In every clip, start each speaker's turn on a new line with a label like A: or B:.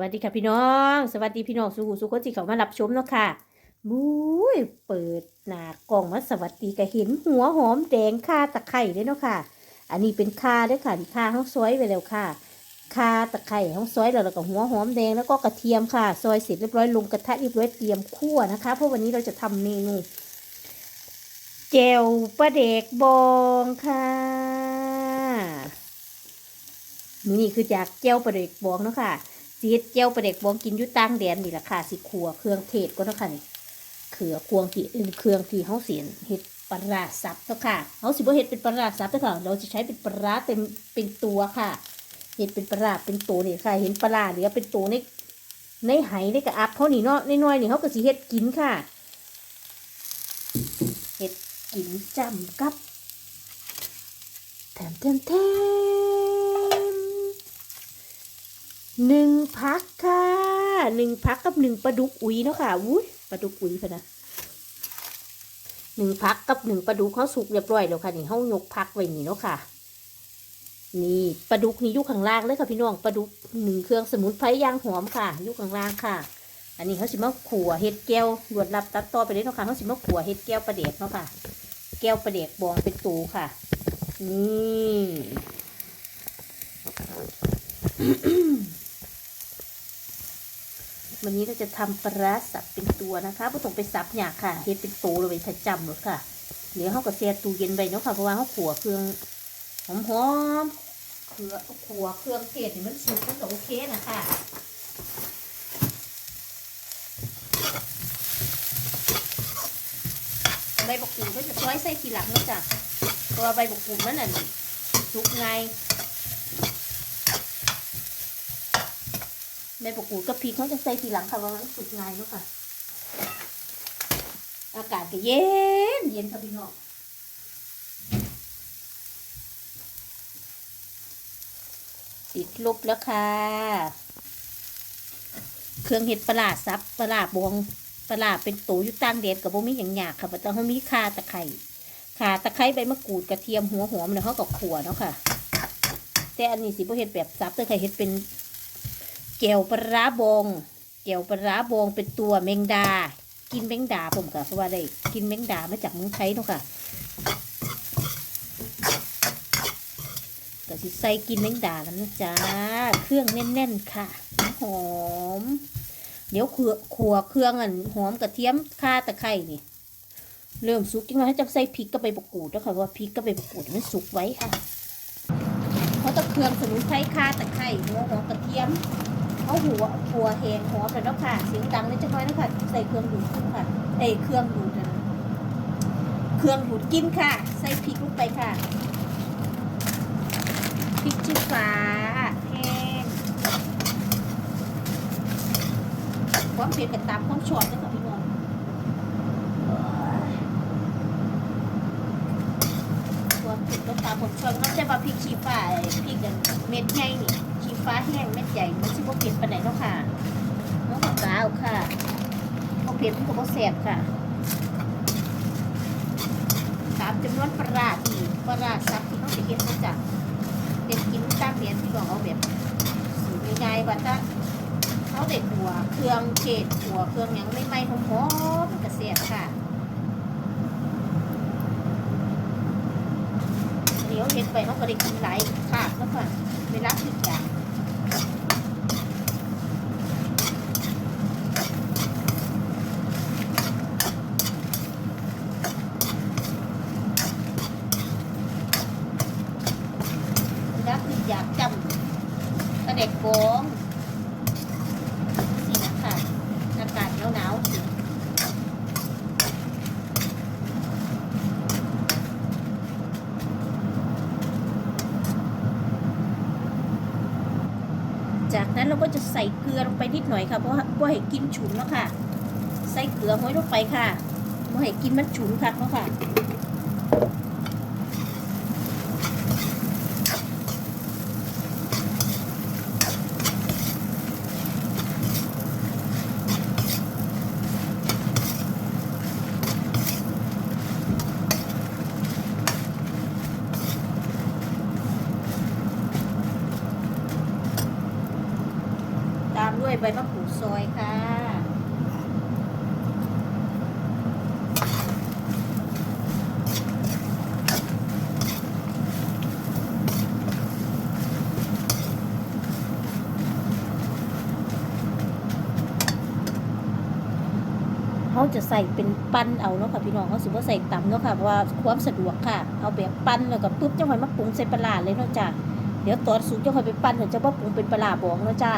A: วัสดีค่ะพี่น้อง สวัสดีพี่น้องสุขสุขคนที่เขามารับชมเนาะค่ะบุ้ยเปิดหน้ากล่องมาสวัสดีก็เห็นหัวหอมแดงค่าตะไคร่ด้วยเนาะค่ะ อันนี้เป็นค่าด้วยค่ะที่ค่าห้องซอยไปแล้วค่ะค่าตะไคร่ห้องซอยแล้วแล้วก็หัวหอมแดงแล้วก็กระเทียมค่ะซอยเสร็จเรียบร้อยลงกระทะเรียบร้อยเตรียมคั่วนะคะ เพราะวันนี้เราจะทำเมนูเจลปลาเด็กบองค่ะนี่คือจากเจลปลาเด็กบองเนาะค่ะ สีเฮ็ดเจียวปลาเด็กบองกินยู่ต่างแดนนี่แหละค่ะสิขัวเครื่องเทศก็เนาะค่ะนี่เขือควงที่อื่นเครื่องที่เฮาเสียนเฮ็ดปลาร้าสับเนาะค่ะเฮาสิบ่เฮ็ดเป็นปลาร้าสับเนาะค่ะเราจะใช้เป็นปลาเต็มเป็นตัวค่ะเฮ็ดเป็นปลาเป็นตัวนี่ค่ะ เห็นปลาเหลือเป็นตัวในในไหในกระอับเขานี่เนาะน้อยนี่เฮาก็สิเฮ็ดกินค่ะเฮ็ดกินจำกับแถมแถมแถม หนึ่งพักค่ะหนึ่งพักกับหนึ่งปลาดุกอุ๋ยเนาะค่ะอุ้ยปลาดุกอุ๋ยพะนะหนึ่งพักกับหนึ่งปลาดุกเขาสุกเรียบร้อยแล้วค่ะนี่เขายกพักไว้นี่เนาะค่ะ นี่ปลาดุกนี่ยู่ข้างล่างเลยค่ะพี่น้องปลาดุกหนึ่งเครื่องสมุนไพรยางหอมค่ะยู่ข้างล่างค่ะ อันนี้เขาสิมาขัวเห็ดแก้วรวดรับตัดต่อไปเลยเนาะค่ะเขาสิมาขัวเห็ดแก้วปลาเด็กเนาะค่ะ แก้วปลาเด็กบองเป็นตูค่ะ นี่ วันนี้เราจะทำปลาสับเป็นตัวนะคะไม่ต้องไปสับหยาค่ะเฮ็ดเป็นโตเลยไปประจำหรอค่ะเดี๋ยวเขาก็เสียตู้เย็นไปเนาะค่ะเพราะว่าเขาขัวเครื่องหอมหอมเครือขัวเครื่องเทศนี่มันสุกมันก็โอเคนะคะใบบักกูดก็จะซอยใส่ทีหลังเนาะจ้ะเพราะว่าใบบักกูดมันน่ะสุกไง ใบประกูดกับพริกเขาจะใส่ทีหลังค่ะเพรามันสุกง่ายเนาะค่ะ อากาศก็เย็นเย็นค่ะพี่น้องติดลบแล้วค่ะ เครื่องเห็ดปลาร้าซับปลาร้าบวงปลาร้าเป็นตูอยู่ต่างแดดกับบ่มีอย่างหยากค่ะแต่เขามีข่าตะไคร้ข่าตะไคร้ใบมะกรูดกระเทียมหัวหอมเนี่ยเขาก็ขัวเนาะค่ะ แต่อันนี้สิบ่เห็ดแบบซับแต่ใครเห็ดเป็น แก้วปลาบงแก้วปลาบงเป็นตัวแมงดา กินแมงดาผมก็เพราะว่าได้กินแมงดามาจากเมืองไทยเนาะค่ะก็สิใส่กินแมงดาแล้วนะจ๊ะเครื่องแน่นๆค่ะหอม เดี๋ยวขัวขัวเครื่องอันหอมกระเทียมข่าตะไคร้นี่เริ่มสุกจริงๆให้จะใส่พริกกับใบมะกรูดแล้วค่ะเพราะว่าพริกกับใบมะกรูดมันสุกไว้ค่ะเพราะตะเครื่องสมุนไพรข่าตะไคร้หัวหอมกระเทียม เอาหัวหัวแหงหอมเลยเนาะค่ะเสียงดังเลยจังน้อยเนาะค่ะใส่เครื่องดูดขึ้นค่ะเอ้ยเครื่องดูดนะเครื่องดูดกินค่ะ ใส่พริกลงไปค่ะพริกชี้ฟ้าแห้งความเผ็ดกับตามความชอบเลยค่ะพี่น้องความเผ็ดก็ตามความชอบเขาจะมาพริกชี้ฟ้าพริกเม็ดใหญ่นี่ ฟ้าแห้งเม็ดใหญ่มันชิบเผ็ดปานไหนเนาะค่ะน้องขาวาวค่ะพอเผ็ดมันก็บ่แสบค่ะตามจำนวนปลาร้าที่ปลาร้าซับที่เขาจะเก็บมาจากเด็ดกินตามเรียนที่บอกเอาแบบสูตรง่ายๆว่าถ้าเขาเด็ดหัวเครื่องเกศหัวเครื่องยังไม่ไหม้หอมๆมันก็แสบค่ะเดี๋ยวเห็ดไปเขาก็ได้กินหลายค่ะแล้วค่ะเวลาถึงอย่างเวลาถึง อยากจำกระเด็กโบงสินะคะอากาศหนาวๆสิจากนั้นเราก็จะใส่เกลือลงไปนิดหน่อยค่ะเพราะว่าบ่ให้กินฉุนเนาะค่ะ ใส่เกลือห้อยลงไปค่ะบ่ให้กินมันฉุนค่ะเนาะค่ะ ใบมะกรูดซอยค่ะ เขาจะใส่เป็นปั้นเอาเนาะค่ะพี่น้องเขาสิว่าใส่ตำเนาะค่ะเพราะว่าความสะดวกค่ะ เอาแบบปั้นแล้วก็ปุ๊บจังหวะมาปรุงใส่ปลาร้าเลยเนาะจ้ะเดี๋ยวตอนสุกจังหวะไปปั้นเดี๋ยวจะว่าปรุงเป็นปลาร้าบองเนาะจ้ะ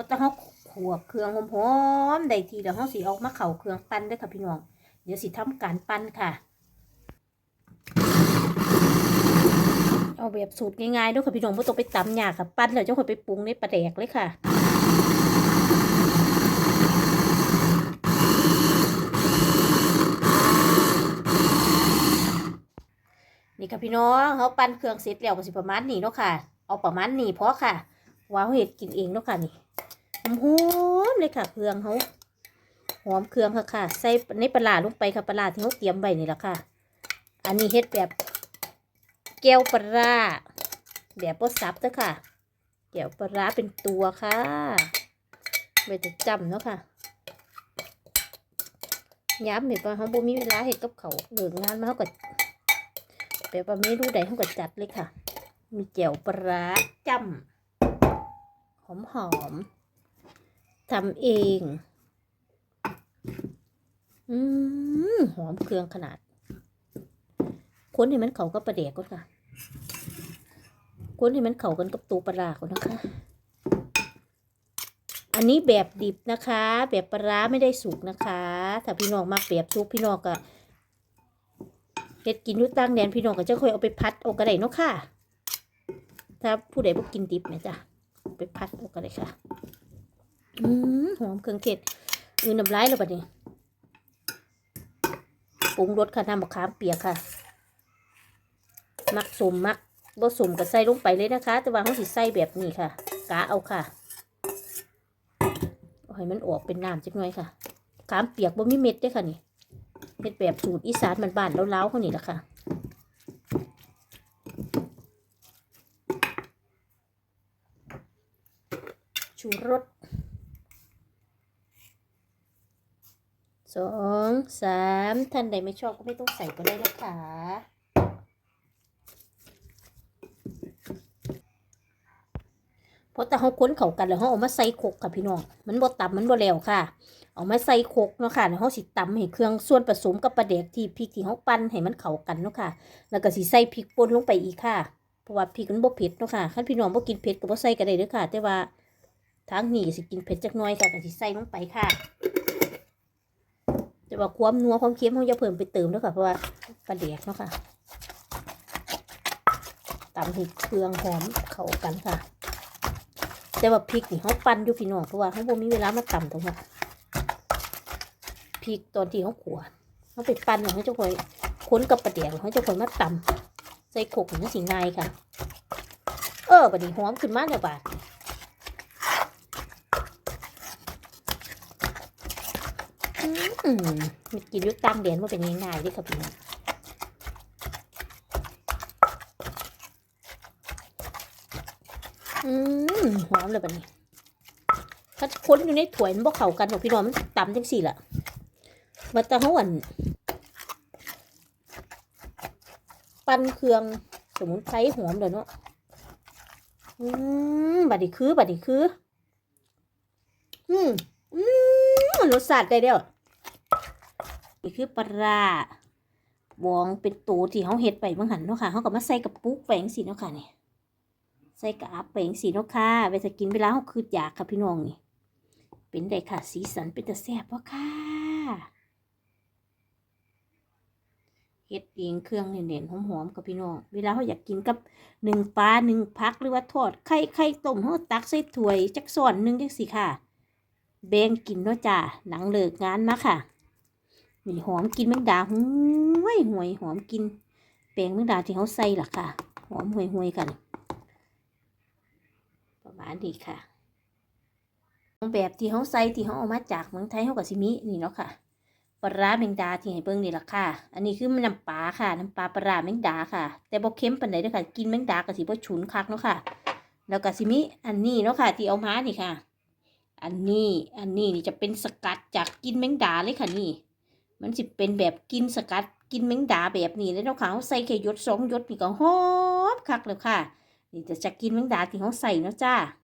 A: พราะถ้าเขาขัวเครื่องหอมๆได้ทีเดี๋ยวเขาสิเอามาเข่าเครื่องปั้นเด้วยค่ะพี่น้อง เดี๋ยวสิทำการปั้นค่ะ เอาแบบสูตรง่ายๆด้วยค่ะพี่น้องไม่ต้องไปตำยากค่ะปั้นแล้วจังหวะไปปรุงในปลาแดกเลยค่ะนี่ค่ะพี่น้องเขาปั้นเครื่องเสร็จแล้วก็สิประมาณนี้เนาะค่ะ เอาประมาณนี้พอค่ะว้าวเห็ดกินเองเนาะค่ะนี่ หอมเลยค่ะ เครื่องเขาหอมเครื่องค่ะค่ะ ใส่ในปลาลงไปค่ะปลาที่เขาเตรียมไว้นี่แหละค่ะ อันนี้เฮ็ดแบบแก้วปลาแบบบดซับเด้อค่ะแก้วปลาเป็นตัวค่ะไว้จะจำเนาะค่ะย้ำเห็นปะเขาบ่มีเวลาเห็ดกับเขาเหลืองงานมาเขาก็แบบว่าไม่รู้ใดเขาก็จัดเลยค่ะ มีแจ่วปลาจำหอมหอม ทำเอง อืมหอมเครื่องขนาด คนให้มันเขากับปลาแดกก่อนค่ะ คนให้มันเขากันกับตัวปลาร้านนะคะ อันนี้แบบดิบนะคะ แบบปลาไม่ได้สุกนะคะ ถ้าพี่น้องมักแบบสุกพี่น้องก็เฮ็ดกินอยู่ต่างแดนพี่น้องก็จะค่อยเอาไปพัดเอากระไดเนาะค่ะ ถ้าผู้ใดบ่กินดิบเนี่ยจ้ะไปพัดเอากระไดค่ะ อืมหอมเครื่องเทศอือน้ำลายแล้วบัดนี้ปรุงรสค่ะน้ำมะขามเปียกค่ะ มักสมมักบ่สมก็ใส่ลงไปเลยนะคะ แต่ว่าเขาสิใส่แบบนี้ค่ะ กะเอาค่ะให้มันออกเป็นน้ำจักหน่อยค่ะ ขามเปียกบ่มีเม็ดด้อค่ะนี่เฮ็ดแบบสูตรอีสานบ้านๆเล้าๆเขานี่แหละค่ะ ชูรส สองสามท่านใดไม่ชอบก็ไม่ต้องใส่ก็ได้นะคะเพราะแต่เขาค้นเขากันแล้วเขาเอามาใส่โขกค่ะพี่น้องมันบ่ต่ำมันบ่แล้วค่ะ เอามาใส่โคกเนาะค่ะแล้วเขาสิตำให้เครื่องส่วนผสมกับปลาแดกที่พริกที่เขาปั้นให้มันเข้ากันเนาะค่ะ แล้วก็สิใส่พริกป่นลงไปอีกค่ะ เพราะว่าพริกมันบ่เผ็ดเนาะค่ะคันพี่น้องบ่กินเผ็ดก็บ่ใส่ก็ได้เด้อค่ะ แต่ว่าทางนี้สิกินเผ็ดจักน่อยค่ะก็สิใส่ลงไปค่ะ ว่าความนัวความเค็มเขาจะเพิ่มไปเติมด้อค่ะ เพราะว่าปลาแดกเนาะค่ะตำให้เครื่องหอมเข้ากันค่ะ แต่ว่าพริกนี่เขาปั้นอยู่พี่น้องเพราะว่าเขาบ่มีเวลามาตำตรงนั้พริกตอนที่เขาขัวเขาไปปั้นของเขาจะคอยค้นกับประเดียวเขาจะคอยมาตำใส่ขกมันสิง่ายค่ะ เออบัดนี้หอมขึ้นมาแล้วบาดอื มีกินยุตั้งเดียนว่าเป็นง่ายๆด้วยค่ะพี่น้องอืมหอมเลยบัดนี้ถ้าค้นอยู่ในถ้วยมันบ่เข้ากันหรอกพี่น้องมันตำจังสี่ละมาตะห้วนปั้นเครื่องสมุนไพรหอมเดี๋ยวเนาะอืมบัดนี้คือบัดนี้คือ อืม อืมรสชาติได้เดียว นี่คือปลาร้าบองเป็นตัวที่เขาเฮ็ดไปบางหันเนาะค่ะเขาก็มาใส่กับปุ๊กแปงสีเนาะค่ะนี่ใส่กับแปงสีเนาะค่ะไปจะกินเวลาเขาคืออยากค่ะพี่น้องนี่ เป็นไดค่ะ สีสันเป็นตะแซ่บวะค่ะเฮ็ดเองเครื่องเน่นๆหอมๆกับพี่น้อง เวลาเขาอยากกินกับหนึ่งปลาหนึ่งพักหรือว่าทอดไข่ไข่ต้มเขาตักใส่ถ้วยจักส่วนหนึ่งจังสิค่ะ แบ่งกินเนาะจ้าหนังเลิกงานมาค่ะ มีหอมกินแมงดาห่วยห่วยหอมกินแป้งแมงดาที่เขาใส่ล่ะค่ะ หอมห่วยห่วยกัน ประมาณนี้ค่ะแบบที่เขาใส่ที่เขาเอามาจากเมืองไทยเขาก็สิมีนี่เนาะค่ะปลาแมงดาที่ให้เบิ่งนี่ล่ะค่ะ อันนี้คือน้ำปลาค่ะน้ำปลาปลาแมงดาค่ะ แต่บ่เค็มปานใดเด้อค่ะ กินแมงดาก็สิบ่ฉุนคักเนาะค่ะ แล้วก็สิมีอันนี้เนาะค่ะ ที่เอามานี่ค่ะ อันนี้ อันนี้นี่จะเป็นสกัดจากกินแมงดาเลยค่ะนี่ มันจะเป็นแบบกินสกัดกินแมงดาแบบนี้เลยเนาะค่ะเขาใส่แค่ยดสองยดนี่ก็หอมคักแล้วค่ะ นี่จะจะกินแมงดาที่เขาใส่เนาะจ้า